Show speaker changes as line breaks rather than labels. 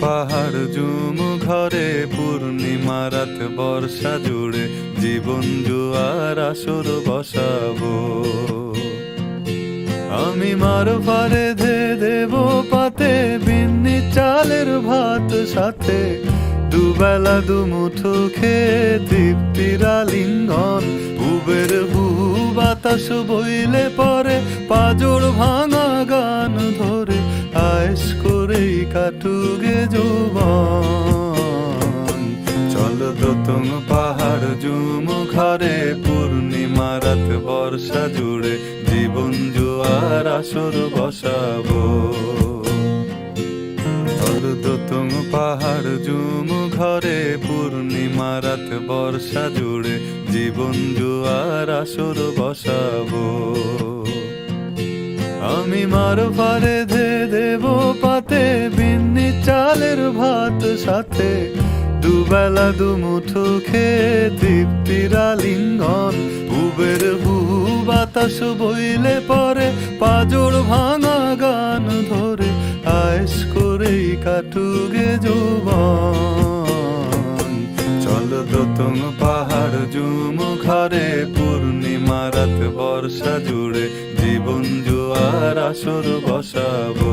পাহাড় জুম ঘরে পূর্ণিমা রাত বর্ষা জুড়ে জীবন জুয়ার আসর বসাবো। আমি মার পারে ধে দেব পাতে, বিন্নি চালের ভাত সাথে। দুবেলা দুমুঠো খেয়ে তৃপ্তির আলিঙ্গন, উবের হু বাতাস বইলে পরে, পাজর ভাঙা গান ধরে আয়েস করেই কাটুগে যৌবন। চল দোতং পাহাড় জুম ঘরে, পূর্ণিমা রাত বর্ষা জুড়ে, জীবন জোয়ার আসর বসাবো। দোতং পাহাড় জুম ঘরে, পূর্ণিমা রাত বর্ষা জুড়ে, জীবন জোয়ার আসর বসাবো। আমি মার পারে ধে দেব পাতে, বিন্নি চালের ভাত সাথে। দুবেলা দুমুঠো খেয়ে তৃপ্তির আলিঙ্গন, উবের হু বাতাস বইলে পরে পাজর ভাঙা গান ধরে আয়েস করেই কাটুগে যৌবন। চল দোতং পাহাড় জুম ঘরে, পূর্ণিমা রাত বর্ষা জুড়ে জীবন জোয়ার আসর বসাবো।